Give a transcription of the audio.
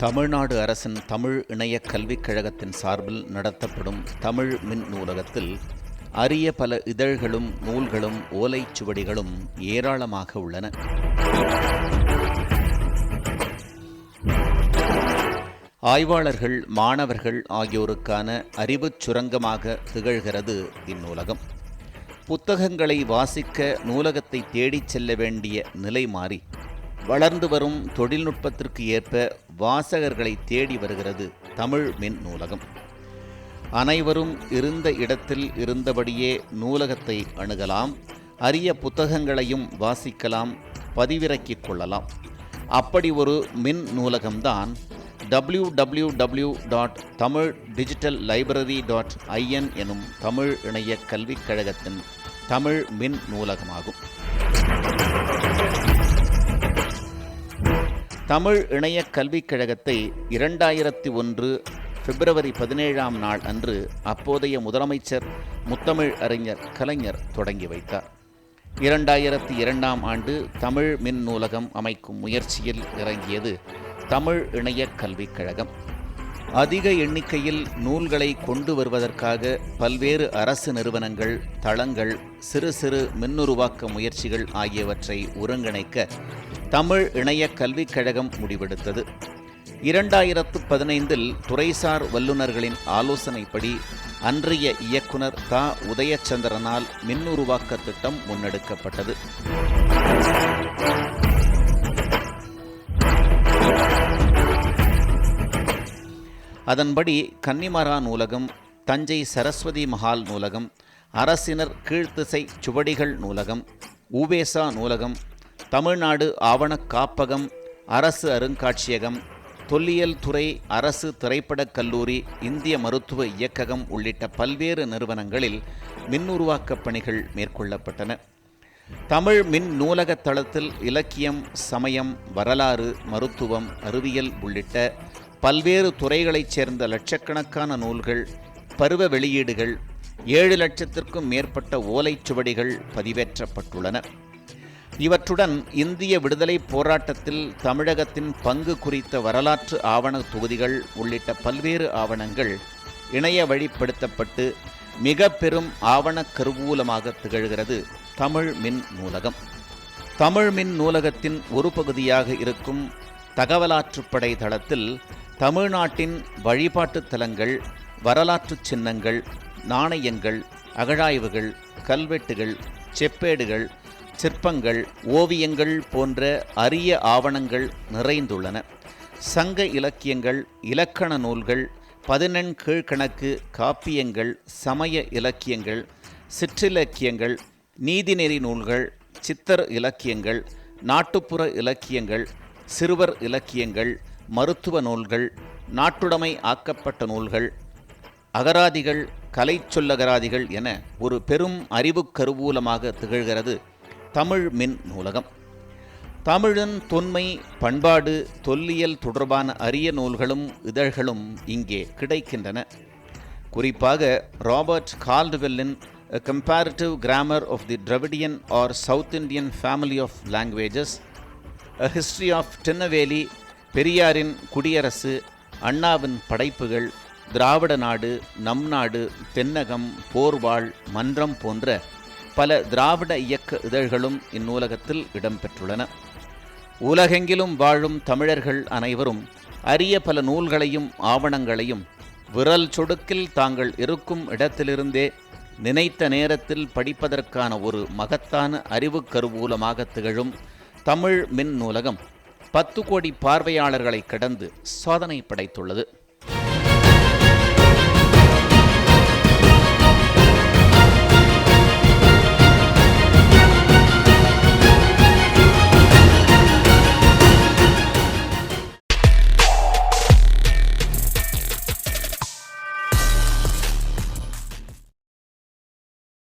தமிழ்நாடு அரசின் தமிழ் இணைய கல்விக் கழகத்தின் சார்பில் நடத்தப்படும் தமிழ் மின் நூலகத்தில் அரிய பல இதழ்களும் நூல்களும் ஓலைச்சுவடிகளும் ஏராளமாக உள்ளன. ஆய்வாளர்கள் மாணவர்கள் ஆகியோருக்கான அறிவுச் சுரங்கமாக திகழ்கிறது இந்நூலகம். புத்தகங்களை வாசிக்க நூலகத்தை தேடிச் செல்ல வேண்டிய நிலை மாறி வளர்ந்து வரும் தொழில்நுட்பத்திற்கு ஏற்ப வாசகர்களை தேடி வருகிறது தமிழ் மின் நூலகம். அனைவரும் இருந்த இடத்தில் இருந்தபடியே நூலகத்தை அணுகலாம் அரிய புத்தகங்களையும் வாசிக்கலாம் பதிவிறக்கிக் கொள்ளலாம். அப்படி ஒரு மின் நூலகம்தான் W W W dot Tamil digital library dot IN எனும் தமிழ் இணைய கல்விக் கழகத்தின் தமிழ் மின் நூலகமாகும். தமிழ் இணைய கல்விக் கழகத்தை இரண்டாயிரத்தி ஒன்று பிப்ரவரி பதினேழாம் நாள் அன்று அப்போதைய முதலமைச்சர் முத்தமிழ் அறிஞர் கலைஞர் தொடங்கி வைத்தார். இரண்டாயிரத்தி இரண்டாம் ஆண்டு தமிழ் மின் நூலகம் அமைக்கும் முயற்சியில் இறங்கியது தமிழ் இணைய கல்விக் கழகம். அதிக எண்ணிக்கையில் நூல்களை கொண்டு வருவதற்காக பல்வேறு அரசு நிறுவனங்கள் தளங்கள் சிறு சிறு மின்னுருவாக்க முயற்சிகள் ஆகியவற்றை ஒருங்கிணைக்க தமிழ் இணைய கல்விக் கழகம் முடிவெடுத்தது. இரண்டாயிரத்து பதினைந்தில் துறைசார் வல்லுநர்களின் ஆலோசனைப்படி அன்றைய இயக்குனர் தா. உதயச்சந்திரனால் மின்னுருவாக்க திட்டம் முன்னெடுக்கப்பட்டது. அதன்படி கன்னிமரா நூலகம் தஞ்சை சரஸ்வதி மஹால் நூலகம் அரசினர் கீழ்த்திசை சுவடிகள் நூலகம் ஊவேசா நூலகம் தமிழ்நாடு ஆவணக் காப்பகம் அரசு அருங்காட்சியகம் தொல்லியல் துறை அரசு திரைப்படக் கல்லூரி இந்திய மருத்துவ இயக்ககம் உள்ளிட்ட பல்வேறு நிறுவனங்களில் மின்னுருவாக்கப் பணிகள் மேற்கொள்ளப்பட்டன. தமிழ் மின் நூலக தளத்தில் இலக்கியம் சமயம் வரலாறு மருத்துவம் அறிவியல் உள்ளிட்ட பல்வேறு துறைகளைச் சேர்ந்த லட்சக்கணக்கான நூல்கள் பருவ வெளியீடுகள் ஏழு லட்சத்திற்கும் மேற்பட்ட ஓலைச்சுவடிகள் பதிவேற்றப்பட்டுள்ளன. இவற்றுடன் இந்திய விடுதலை போராட்டத்தில் தமிழகத்தின் பங்கு குறித்த வரலாற்று ஆவண தொகுதிகள் உள்ளிட்ட பல்வேறு ஆவணங்கள் இணைய வழிப்படுத்தப்பட்டு மிக பெரும் ஆவண கருவூலமாக திகழ்கிறது தமிழ் மின் நூலகம். தமிழ் மின் நூலகத்தின் ஒரு பகுதியாக இருக்கும் தகவலாற்றுப்படை தளத்தில் தமிழ்நாட்டின் வழிபாட்டுத் தலங்கள் வரலாற்று சின்னங்கள் நாணயங்கள் அகழாய்வுகள் கல்வெட்டுகள் செப்பேடுகள் சிற்பங்கள் ஓவியங்கள் போன்ற அரிய ஆவணங்கள் நிறைந்துள்ளன. சங்க இலக்கியங்கள் இலக்கண நூல்கள் பதினெண் கீழ்கணக்கு காப்பியங்கள் சமய இலக்கியங்கள் சிற்றிலக்கியங்கள் நீதிநெறி நூல்கள் சித்தர் இலக்கியங்கள் நாட்டுப்புற இலக்கியங்கள் சிறுவர் இலக்கியங்கள் மருத்துவ நூல்கள் நாட்டுடைமை ஆக்கப்பட்ட நூல்கள் அகராதிகள் கலை சொல்லகராதிகள் என ஒரு பெரும் அறிவுக் கருவூலமாக திகழ்கிறது தமிழ் மின் நூலகம். தமிழின் தொன்மை பண்பாடு தொல்லியல் தொடர்பான அரிய நூல்களும் இதழ்களும் இங்கே கிடைக்கின்றன. குறிப்பாக ராபர்ட் கால்டுவெல்லின் A grammar of the the or south South family of languages a history of of பெரியாரின் குடியரசு அண்ணாவின் படைப்புகள் திராவிட நாடு நம் நாடு தென்னகம் போர்வாள் மன்றம் போன்ற பல திராவிட இயக்க இதழ்களும் இந்நூலகத்தில் இடம்பெற்றுள்ளன. உலகெங்கிலும் வாழும் தமிழர்கள் அனைவரும் அரிய பல நூல்களையும் ஆவணங்களையும் விரல் சொடுக்கில் தாங்கள் இருக்கும் இடத்திலிருந்தே நினைத்த நேரத்தில் படிப்பதற்கான ஒரு மகத்தான அறிவு கருவூலமாக திகழும் தமிழ் மின் நூலகம் பத்து கோடி பார்வையாளர்களை கடந்து சாதனை படைத்துள்ளது.